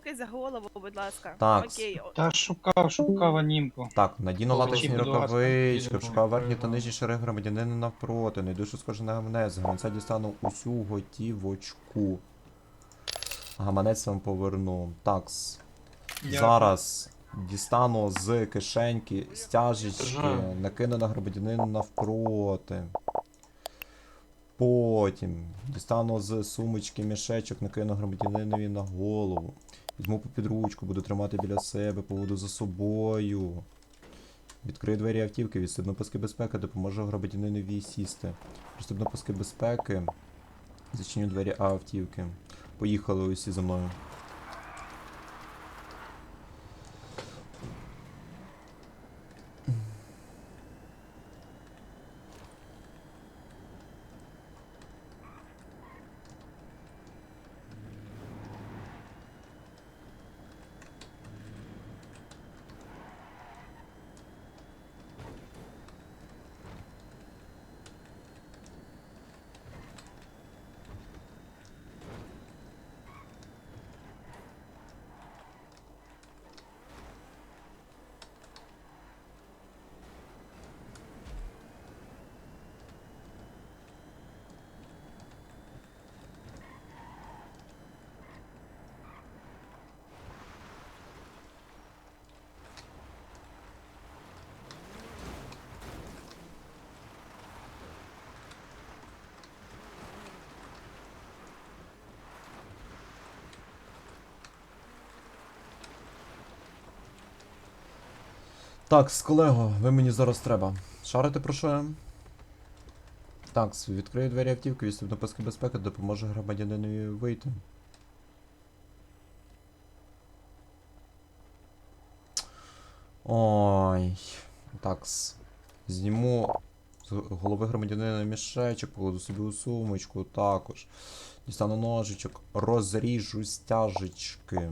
руки за голову, будь ласка. Так. Окей. Та шукав, шукав анімку. Так, надійно будь ласка. рукавички, Підемо, верхні та нижні шари громадянина навпроти, не душу схоже на гаманець, гаманця дістану усю готівочку. Гаманець вам поверну. Такс. Дякую. Зараз дістану з кишеньки стяжечки, Бажаю. накину на громадянина навпроти. Потім дістану з сумочки мішечок, накину громадянинові на голову. Візьму попід ручку, буду тримати біля себе, поводу за собою. Відкрию двері автівки, відстебну паски безпеки, допоможу громадянинові сісти. Відстебну паски безпеки, зачиню двері автівки. Поїхали усі за мною. Так, з колего, ви мені зараз треба. Шарите про що я? Так, відкрию двері автівки, відступну паски безпеки, допоможе громадянинові вийти. Ой. Такс. Зніму з голови громадянина мішечок, покладу собі у сумочку також. Дістану ножичок, розріжу стяжечки.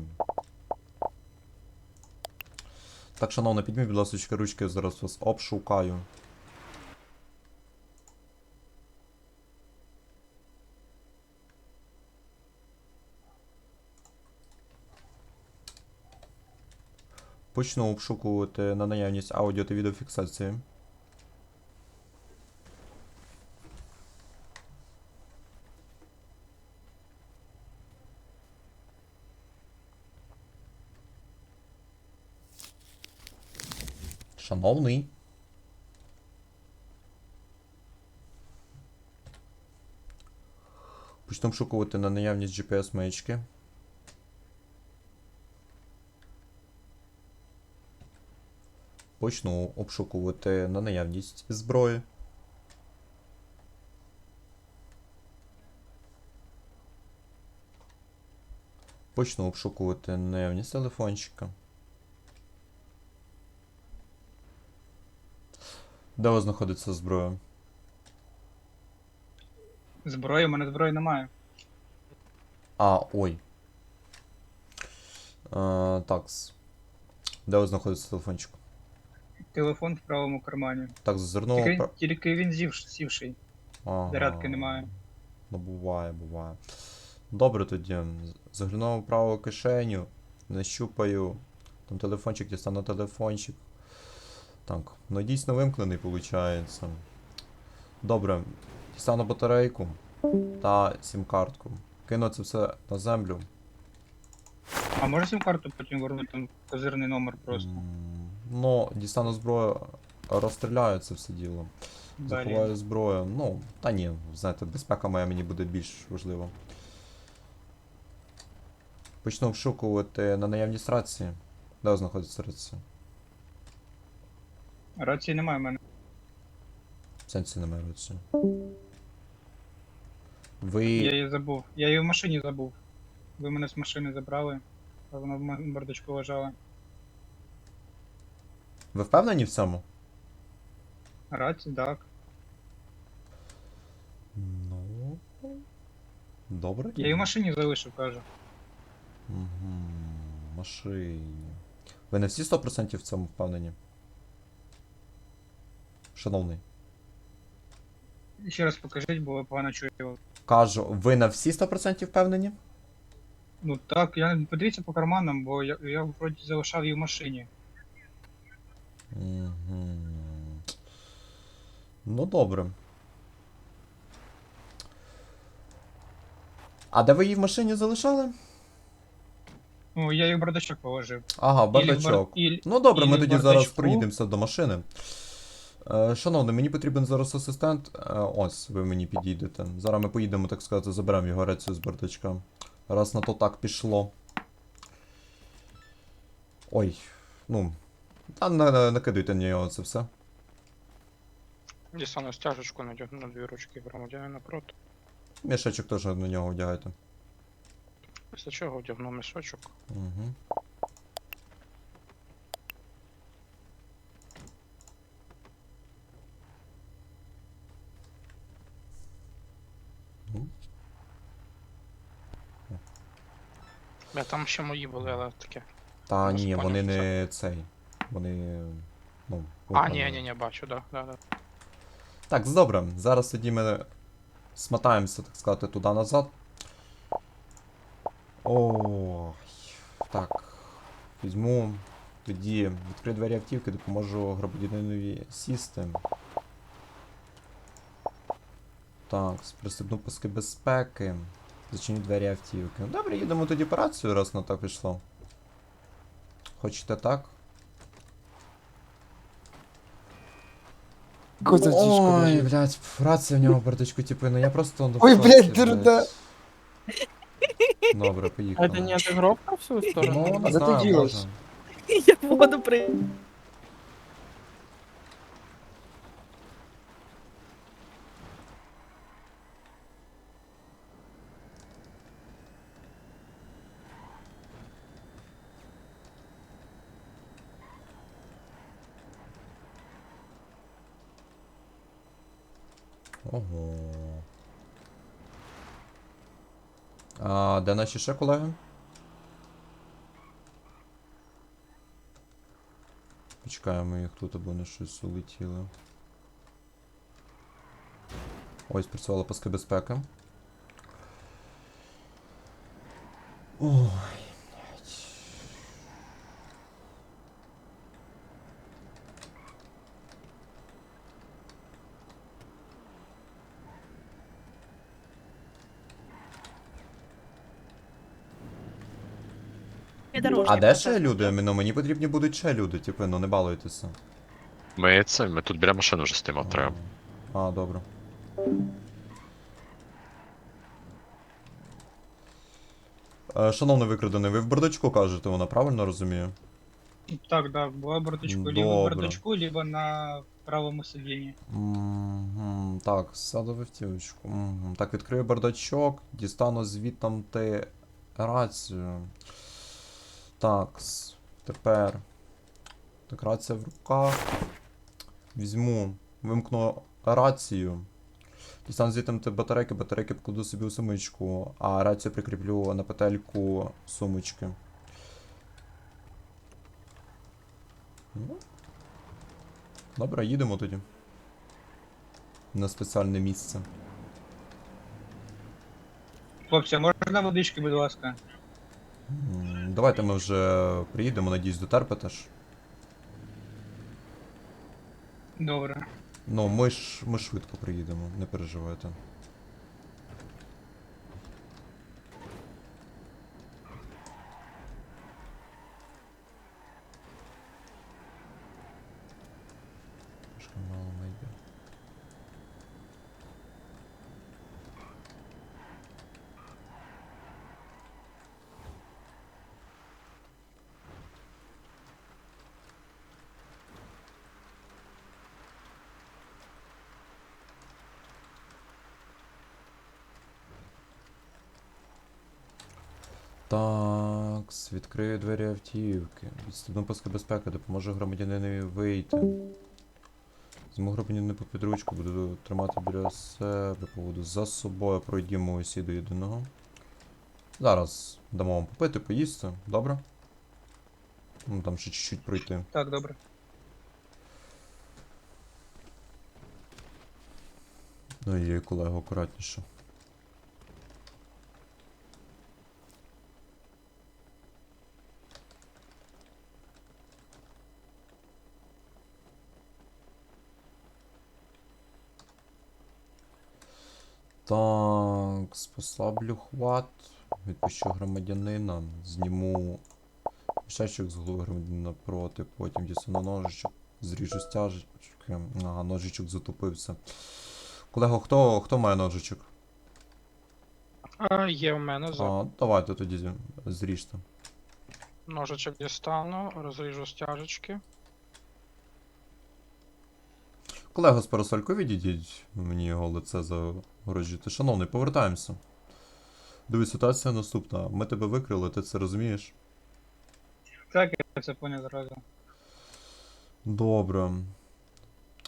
Так, шановна, підміть, будь ласка, ручки, я зараз вас обшукаю. Почну обшукувати на наявність аудіо та відеофіксації. Шановний. Почнемо обшукувати на наявність GPS-маячки. Почну обшукувати на наявність зброї. Почну обшукувати наявність телефончика. Де у вас знаходиться зброя? Зброї, у мене зброї немає. А, ой. Е, такс. Де у вас знаходиться телефончик? Телефон в правому кармані. Так, зазирнув. Тільки, пра- тільки він зів, сівший. Ага. зарядки немає. Ну, буває, буває. Добре тоді. Заглянув в праву кишеню, нащупаю. Там телефончик, дістану телефончик. Так, ну дійсно вимкнений, виходить. Добре, дістану батарейку та сім-картку. Кину це все на землю. А може сім карту потім вернути там козирний номер просто. М, Ну, дістану зброю, розстріляю це все діло. Далі. Заховаю зброю. Ну, та ні, знаєте, безпека моя мені буде більш важлива. Почну обшукувати на наявність рації. Де знаходиться рація? Рації немає в мене. В сенсі немає рації. Ви. Я її забув. Я її в машині забув. Ви мене з машини забрали, а вона в бардачку лежала. Ви впевнені в цьому? Рації, так. Ну. Добре. Я її в машині залишив, кажу. Угу. Машині. Ви не всі 100% в цьому впевнені? Шановний. Ще раз покажіть, бо я погано чую. Кажу, ви на всі 100% впевнені? Ну так, я подивіться по карманам, бо я, я вроді залишав її в машині. Угу. Ну, добре. А де ви її в машині залишали? Ну, я її в бардачок положив. Ага, бар- бардачок. ілі- Ну добре, ми ілі в тоді зараз бардачку. проїдемося до машини. Е, шановний, мені потрібен зараз асистент. Е, ось, ви мені підійдете. Зараз ми поїдемо, так сказати, заберемо його рацію з бардачка. Раз на то так пішло. Ой, ну. Та накидуйте на нього це все. Дістану стяжечку, надягну на дві ручки громадянина напроти. Мішечок теж на нього одягайте. Після чого вдягну мішочок. Угу. Бля, там ще мої були, але таке. Та ні, поняв, вони не цей. Вони. Ну, А, ні, ні, ні, бачу, да, да, да. Так, добре. Зараз тоді ми смотаємося, так сказати, туди назад. Ой. Так. Візьму. Тоді відкрию двері автівки, допоможу громадянинові сісти. Так, пристебну паски безпеки. Зачиню двері автівки. Ну, добре, їдемо тоді операцію, раз на так пішло. Хочете так? Козачишко Ой, лежить. блядь, рація в нього в бардачку, типу, ну я просто... Ой, в блядь, шоці, дурна. Добре, поїхали. Это не отыгровка в свою сторону? Ну, не Куда ты знаю, делась? може. Я воду при... Де наші ще колеги? Почекаємо їх тут, або вони щось улетіли. Ось працювала паски безпеки. Ой, А де ще люди? Ну мені потрібні будуть ще люди, типу, ну не балуйтеся. Ми це, ми тут біля машини вже стоїмо, треба. А, добре. Е, Шановний викрадений, ви в бардачку кажете, вона правильно розумію? Так, да, була в бардачку. Либо в Добре. бардачку, либо на правому сидінні. Мгм, Так, сяду в автівочку. Мгм. Так, відкрию бардачок, дістану звідтам ти рацію. Так, тепер. Так, рація в руках. Візьму, вимкну рацію. Дістану звідти ти батарейки, батарейки покладу собі у сумочку, а рацію прикріплю на петельку сумочки. Ну, Добре, їдемо тоді. На спеціальне місце. Хлопці, можна водички, будь ласка? М, Давайте ми вже приїдемо, надіюсь, дотерпите ж. Добре. Ну, ми ж ми швидко приїдемо, не переживайте. Відкрию двері автівки. Відступну паски безпеки, допоможу громадянинові вийти. Зму громадянина по підручку, буду тримати біля себе, поводу за собою, пройдімо усі до єдиного. Зараз дамо вам попити, поїсти, добре? Ну там ще чуть-чуть пройти. Так, добре. Ну і колего акуратніше. Так, послаблю хват. Відпущу громадянина. Зніму мішечок з голови громадянина проти, потім дістану ножичок, зріжу стяжечки. Ага, ножичок затупився. Колего, хто, хто має ножичок? А, є в мене за А, давайте тоді зріжте. ножичок дістану, розріжу стяжечки. Колего з парасолькою відійдіть мені його лице загорожити. Шановний, повертаємося. Дивись, ситуація наступна. Ми тебе викрили, ти це розумієш? Так, я це поняв зразу. Добре.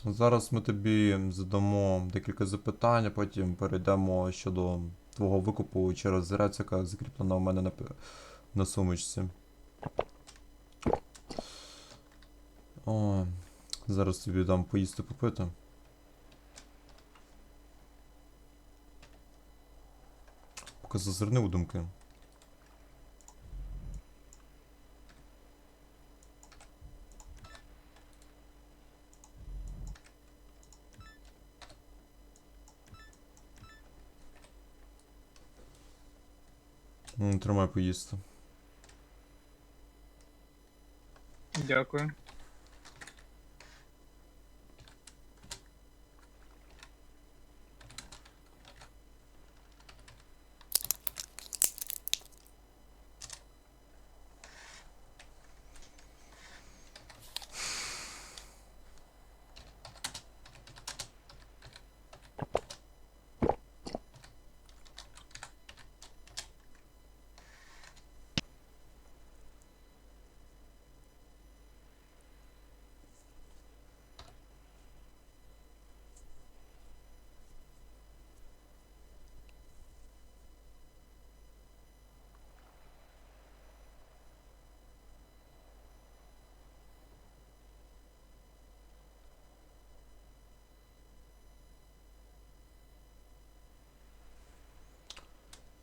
Зараз ми тобі задамо декілька запитань, а потім перейдемо щодо твого викупу через рець, яка закріплена у мене на, на сумочці. О, зараз тобі дам поїсти попити. Поки зазирни у думки. М, Тримай поїсти. Дякую.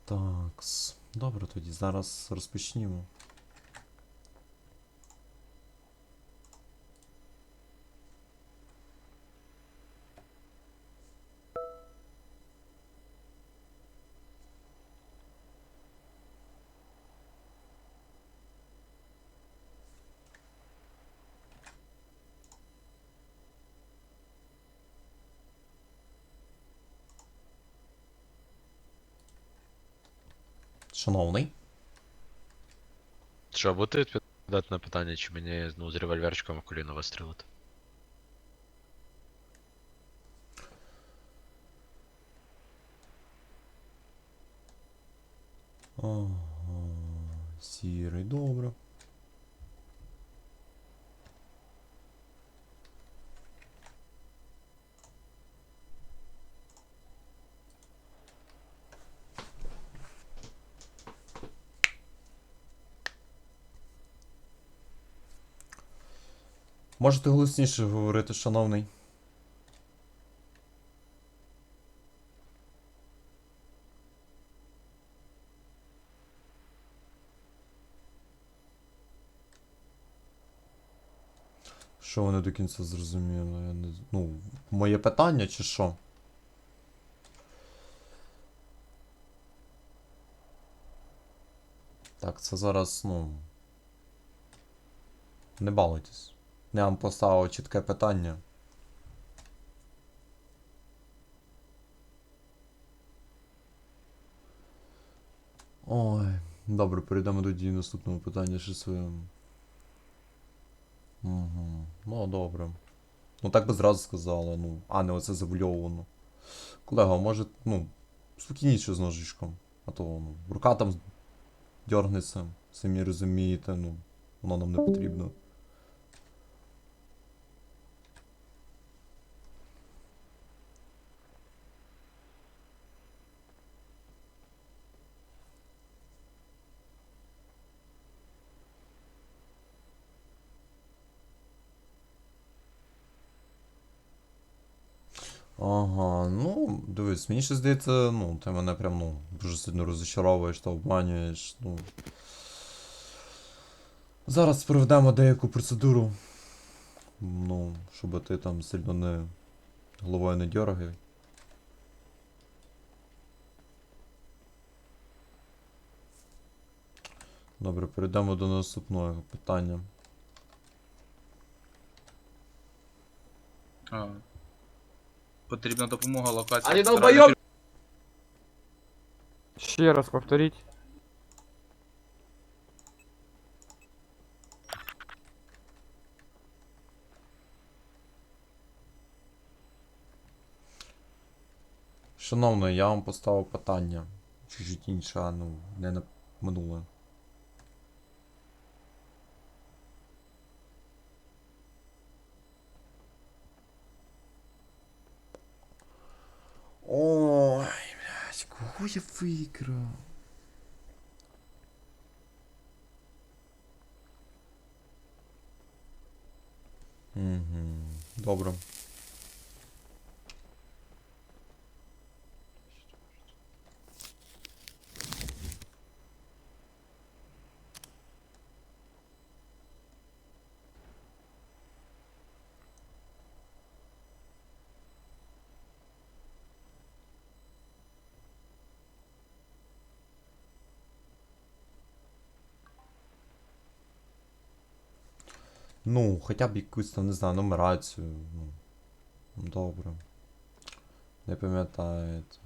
Такс. Добре, тоді зараз розпочнімо. Шановний. Що, будете відповідати на питання, чи мені ну, з револьверчиком в коліно вистрілити? Ага, сірий, добре. Можете голосніше говорити, шановний. Що вони до кінця зрозуміли? Я не... Ну, моє питання чи що? Так, це зараз, ну. Не балуйтесь. Я вам поставив чітке питання. Ой, добре, перейдемо до дії наступного питання ще своєму. Угу. Ну, добре. Ну так би зразу сказали, ну, а не оце завульовано. Колега, може, ну, спокійніше з ножичком. А то, ну, рука там дьорнеться, самі розумієте, ну, воно нам не потрібно. дивись, мені ще здається, ну, ти мене прям ну, дуже сильно розчаровуєш та обманюєш. ну. Зараз проведемо деяку процедуру. Ну, щоб ти там сильно не... головою не дьоргав. Добре, перейдемо до наступного питання. А, Потрібна допомога локації. Они центральної долбоёб! Ще раз повторіть. Шановний, я вам поставив питання. Чуть-чуть інше, а, ну, не на минуле. Ой, блядь, кого я выиграл? Угу, добре. Ну, хоча б якусь там, не знаю, нумерацію. Ну, добре. Не пам'ятаєте.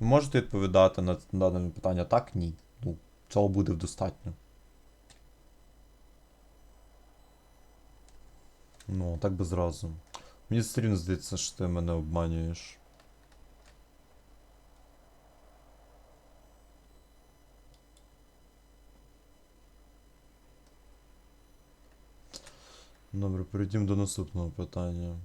Ви можете відповідати на дане питання так? Ні. Ну, цього буде достатньо. Ну, так би зразу. Мені рівно здається, що ти мене обманюєш. Добре, перейдемо до наступного питання.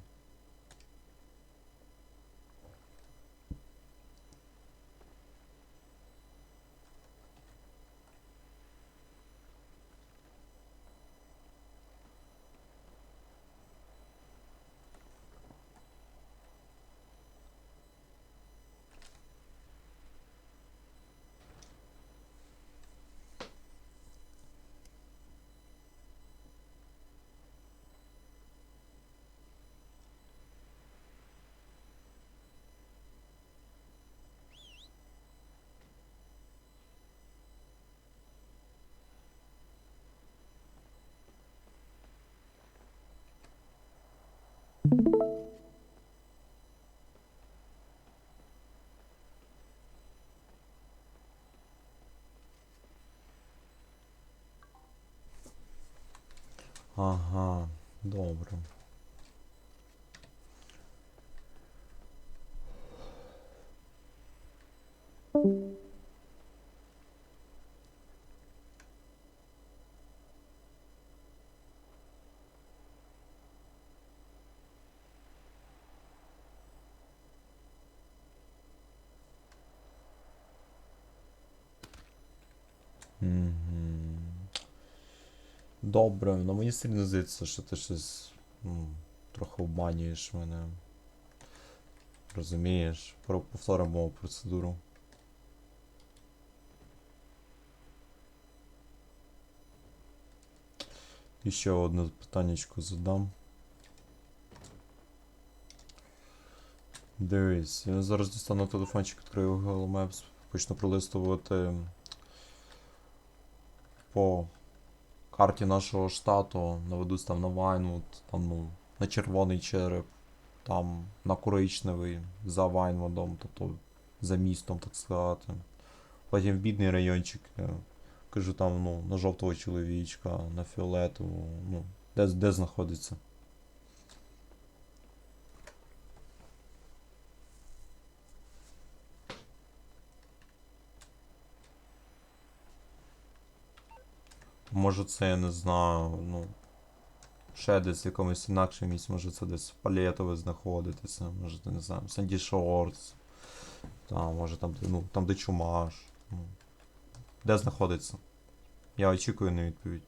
Ага, добре. Добре, ну мені сильно здається, що ти щось ну, трохи обманюєш мене. Розумієш? Повторимо процедуру. І ще одне питаннячко задам. Дивись, я зараз дістану телефончик, відкрию Google Maps, почну пролистувати по карті нашого штату, наведусь там на Вайнвуд, там ну, на червоний череп, там на коричневий за Вайнвудом, тобто за містом, так сказати. Потім в бідний райончик, е, кажу там, ну, на жовтого чоловічка, на фіолетову, ну, де, де знаходиться. Може це я не знаю, ну. Ще десь в якомусь інакшому місці, може це десь в Палетове знаходитися, може не знаю, Санді Шорс. Там, може там, де, ну, там де Чумаш. Ну. Де знаходиться? Я очікую на відповідь.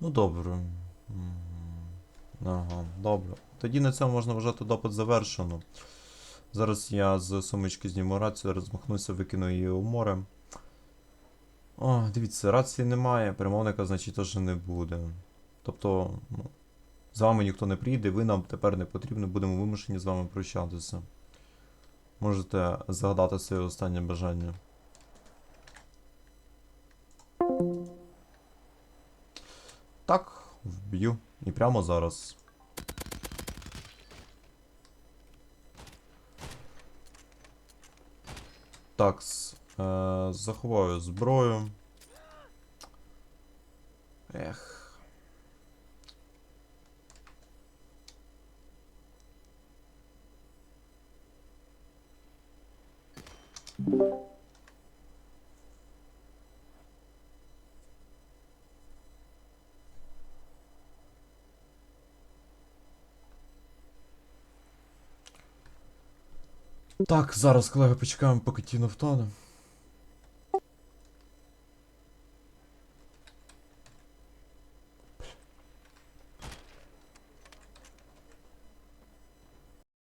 Ну добре. Ага, добре. Тоді на цьому можна вважати допит завершено. Зараз я з сумочки зніму рацію, розмахнуся, викину її у море. О, дивіться, рації немає, перемовника, значить, теж не буде. Тобто, ну, з вами ніхто не приїде, ви нам тепер не потрібні, будемо вимушені з вами прощатися. Можете загадати своє останнє бажання. Так, вб'ю. І прямо зараз. Так, е, заховаю зброю. Ех. Так, зараз, колеги, почекаємо, поки Тіно втане.